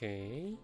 오케이.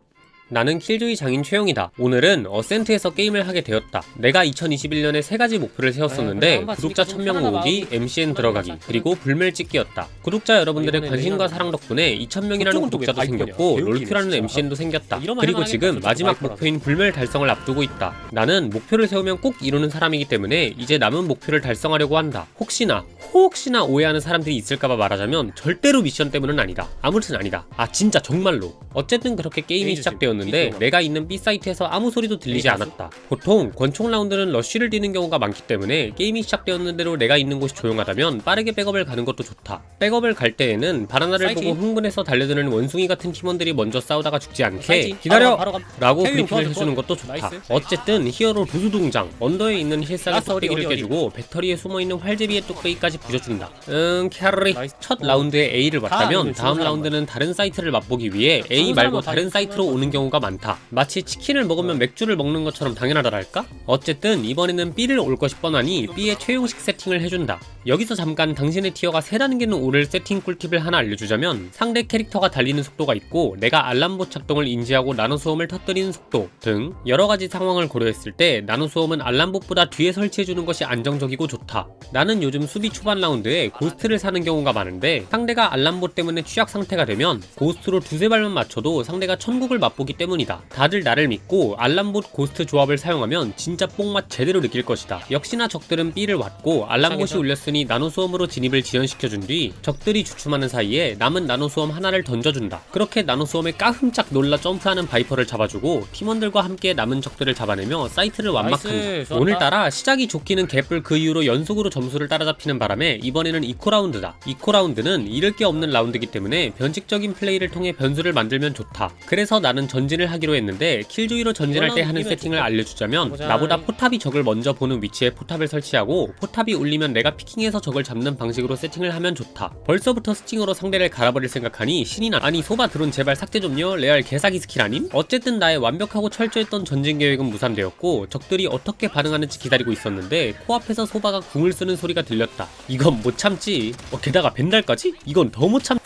나는 킬조이 장인 최영이다. 오늘은 어센트에서 게임을 하게 되었다. 내가 2021년에 세 가지 목표를 세웠었는데 아, 구독자 좀 1000명 편하다. 모으기, MCN 들어가기. 그리고 불멸 찍기였다. 구독자 여러분들의 이번에 관심과 사랑 덕분에 2000명이라는 그쪽은 또왜 구독자도? 생겼고 롤큐라는. MCN도 생겼다. 그리고 지금 마지막. 목표인 불멸 달성을 앞두고 있다. 나는 목표를 세우면 꼭 이루는 사람이기 때문에 이제 남은 목표를 달성하려고 한다. 혹시나 혹시나 오해하는 사람들이 있을까봐 말하자면 절대로 미션 때문은 아니다. 아무튼 아니다. 아 진짜 정말로. 어쨌든 그렇게 게임이. 시작되었는데 들어가. 내가 있는 B 사이트에서 아무 소리도 들리지 A 않았다. 보통 권총 라운드는 러쉬를 뛰는 경우가 많기 때문에 게임이 시작되었는데로 내가 있는 곳이 조용하다면 빠르게 백업을 가는 것도 좋다. 백업을 갈 때에는 바나나를. 보고 흥분해서 달려드는 원숭이 같은 팀원들이 먼저 싸우다가 죽지 않게. 기다려! 라고 브리핑을 해주는. 것도 좋다. 어쨌든 히어로 루스 동장 언더에 있는 어디, 어디? 깨주고 배터리에 숨어있는 활제비의 뚝배기까지 부셔준다. 응 캐리 나이스. 첫 어. 라운드에 A를 이거 다음 라운드는 다른 사이트를 맛보기 위해 A 말고 다른 다 사이트로 오는 경우 가 많다. 마치 치킨을 먹으면 맥주를 먹는 것처럼 당연하다랄까? 어쨌든 이번에는 B를 올 것이 뻔하니 B의 최용식 세팅을 해준다. 여기서 잠깐 당신의 티어가 개는 오를 세팅 꿀팁을 하나 알려주자면 상대 캐릭터가 달리는 속도가 있고 내가 알람보 작동을 인지하고 나노수험을 터뜨리는 속도 등 여러 가지 상황을 고려했을 때 나노수험은 알람봇보다 뒤에 설치해주는 것이 안정적이고 좋다. 나는 요즘 수비 초반 라운드에 고스트를 사는 경우가 많은데 상대가 알람봇 때문에 취약 상태가 되면 고스트로 두세 발만 맞춰도 상대가 천국을 맛보기 때문이다. 다들 나를 믿고 알람봇 고스트 조합을 사용하면 진짜 뽕맛 제대로 느낄 것이다. 역시나 적들은 B를 왔고 알람봇이? 울렸으니 나노수험으로 진입을 지연시켜준 뒤 적들이 주춤하는 사이에 남은 나노수험 하나를 던져준다. 그렇게 나노수험에 까흠짝 놀라 점프하는 바이퍼를 잡아주고 팀원들과 함께 남은 적들을 잡아내며 사이트를 완막한다. 오늘따라 시작이 좋기는 개뿔 그 이후로 연속으로 점수를 따라잡히는 바람에 이번에는 이코 라운드다. 이코 라운드는 잃을 게 없는 라운드이기 때문에 변칙적인 플레이를 통해 변수를 만들면 좋다. 그래서 나는 전 진을 하기로 했는데 킬조이로 전진할 때 하는 세팅을. 알려주자면. 나보다 포탑이 적을 먼저 보는 위치에 포탑을 설치하고 포탑이 울리면 내가 피킹해서 적을 잡는 방식으로 세팅을 하면 좋다. 벌써부터 스팅으로 상대를 갈아버릴 생각하니 신이 나. 아니 소바 드론 제발 삭제 좀요. 레알 개사기 스킬 아님? 어쨌든 나의 완벽하고 철저했던 전진 계획은 무산되었고 적들이 어떻게 반응하는지 기다리고 있었는데 코앞에서 소바가 궁을 쓰는 소리가 들렸다. 이건 못 참지. 어, 게다가 벤달까지? 이건 더 못 참.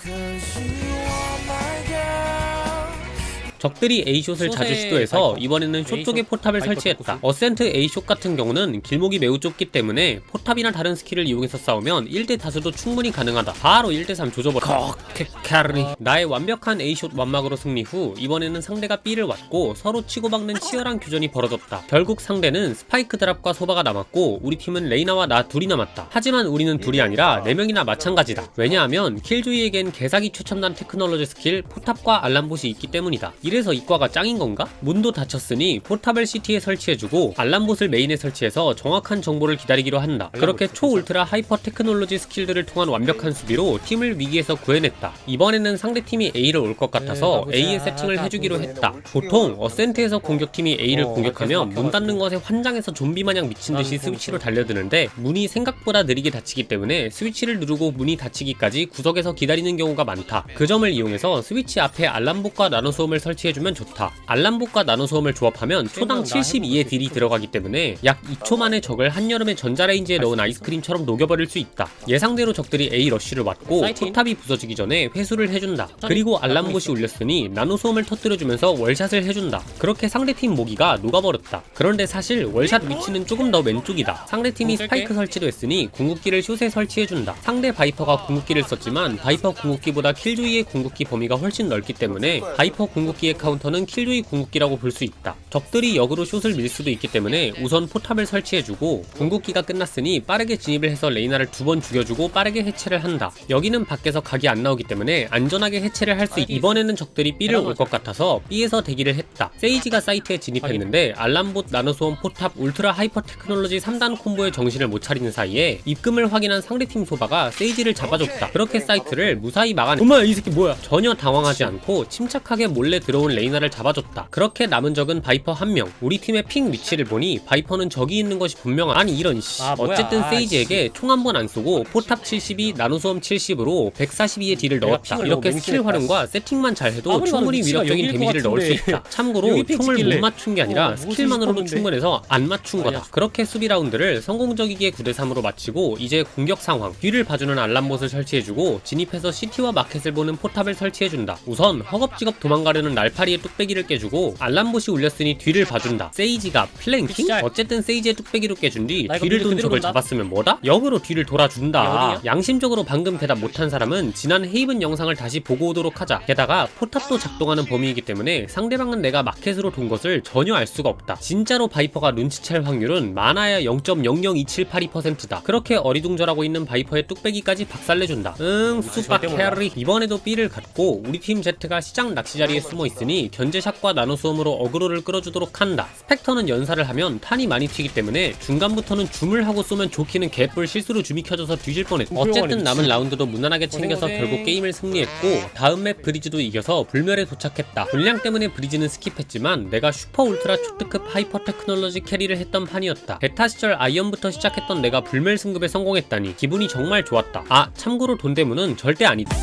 적들이 A숏을 자주 시도해서. 이번에는 숏 쪽에 포탑을 설치했다. 어센트 A숏 같은 경우는 길목이 매우 좁기 때문에 포탑이나 다른 스킬을 이용해서 싸우면 1대 다수도 충분히 가능하다. 바로 1대 3 조져버렸다. 캐리. 나의 완벽한 A숏 완막으로 승리 후 이번에는 상대가 B를 왔고 서로 치고박는 치열한 교전이 벌어졌다. 결국 상대는 스파이크 드랍과 소바가 남았고 우리 팀은 레이나와 나 둘이 남았다. 하지만 우리는 둘이 아니라 4명이나 마찬가지다. 왜냐하면 킬조이에겐 개사기 최첨단 테크놀로지 스킬 포탑과 알람봇이 있기 때문이다. 이래서 이과가 짱인 건가? 문도 닫혔으니 포탑을 CT에 설치해주고 알람봇을 메인에 설치해서 정확한 정보를 기다리기로 한다. 그렇게 초울트라 하이퍼 테크놀로지 스킬들을 통한 완벽한 수비로 팀을 위기에서 구해냈다. 이번에는 상대팀이 A를 올 것 같아서 네, A의. 세팅을 다 해주기로. 했다. 보통 어센트에서 공격팀이 A를 어, 공격하면 문 닫는 것에 환장해서 좀비 마냥 미친 듯이 스위치로 달려드는데 문이 생각보다 느리게 닫히기 때문에 스위치를 누르고 문이 닫히기까지 구석에서 기다리는 경우가 많다. 그 점을 이용해서 스위치 앞에 알람봇과 나노소음을 설치 해주면 좋다. 알람봇과 나노소음을 조합하면 초당 생각 나 72의 해보고 딜이. 들어가기 때문에 약 2초 만에 적을 한여름에 전자레인지에 넣은 아이스크림처럼 녹여버릴 수 있다. 예상대로 적들이 A 러쉬를 왔고 사이팅. 포탑이 부서지기 전에 회수를 해준다. 그리고 알람봇이 울렸으니 나노소음을 터뜨려주면서 월샷을 해준다. 그렇게 상대팀 모기가 녹아버렸다. 그런데 사실 월샷 위치는 조금 더 왼쪽이다. 상대팀이. 스파이크 설치도 했으니 궁극기를 숏에 설치해준다. 상대 바이퍼가 궁극기를 썼지만 바이퍼 궁극기보다 킬조이의 궁극기 범위가 훨씬 넓기 때문에 바이퍼 궁극기의 카운터는 킬조이 궁극기라고 볼 수 있다. 적들이 역으로 숏을 밀 수도 있기 때문에 우선 포탑을 설치해주고 궁극기가 끝났으니 빠르게 진입을 해서 레이나를 두 번 죽여주고 빠르게 해체를 한다. 여기는 밖에서 각이 안 나오기 때문에 안전하게 해체를 할 수 있다. 이번에는 적들이 B를 올 것 같아서 B에서 대기를 했다. 세이지가 사이트에 진입했는데 알람봇 나노소음 포탑 울트라 하이퍼 테크놀로지 3단 콤보의 정신을 못 차리는 사이에 입금을 확인한 상대팀 소바가 세이지를 잡아줬다. 그렇게 사이트를 무사히 막아내. 엄마 이 새끼 뭐야? 전혀 당황하지 않고 침착하게 몰래 들어 온 레이나를 잡아줬다. 그렇게 남은 적은 바이퍼 한 명. 우리 팀의 핑 위치를 보니 바이퍼는 적이 있는 것이 분명한. 아니 이런 씨. 아. 어쨌든 아, 세이지에게 총 한 번 안 쏘고 포탑 72, 나노소음 70으로 142의 딜을 넣었다. 이렇게 스킬 활용과 세팅만 잘해도 충분히 위력적인 데미지를 넣을 수. 있다. 참고로 총을. 못 맞춘 게 아니라 어, 스킬만으로도. 충분해서 안 맞춘 거다. 그렇게 수비 라운드를 성공적이게 9대 3으로 마치고 이제 공격 상황. 뒤를 봐주는 알람봇을 설치해주고 진입해서 시티와 마켓을 보는 포탑을 설치해준다. 우선 허겁지겁 도망가려는 날 말파리의 뚝배기를 깨주고 알람봇이 울렸으니 뒤를 봐준다 세이지가 플랭킹? 시작. 어쨌든 세이지의 뚝배기로 깨준 뒤 뒤를 돈 적을. 잡았으면 뭐다? 역으로 뒤를 돌아준다? 양심적으로 방금 대답 못한 사람은 지난 헤이븐 영상을 다시 보고 오도록 하자 게다가 포탑도 작동하는 범위이기 때문에 상대방은 내가 마켓으로 돈 것을 전혀 알 수가 없다 진짜로 바이퍼가 눈치챌 확률은 많아야 0.00278%다 그렇게 어리둥절하고 있는 바이퍼의 뚝배기까지 박살내준다 응 수박 절대 몰라. 캐리 이번에도 B를 갖고 우리 팀 Z가 시장 낚시 자리에 숨어 있으니 견제샷과 나노수험으로 어그로를 끌어주도록 한다. 스펙터는 연사를 하면 탄이 많이 튀기 때문에 중간부터는 줌을 하고 쏘면 좋기는 개뿔 실수로 줌이 켜져서 뒤질 뻔했다. 어쨌든 남은 라운드도 무난하게 챙겨서. 결국 게임을 승리했고 다음 맵 브리즈도 이겨서 불멸에 도착했다. 분량 때문에 브리즈는 스킵했지만 내가 슈퍼 울트라 초특급 하이퍼 테크놀로지 캐리를 했던 판이었다. 베타 시절 아이언부터 시작했던 내가 불멸 승급에 성공했다니 기분이 정말 좋았다. 아 참고로 돈 대문은 절대 아니다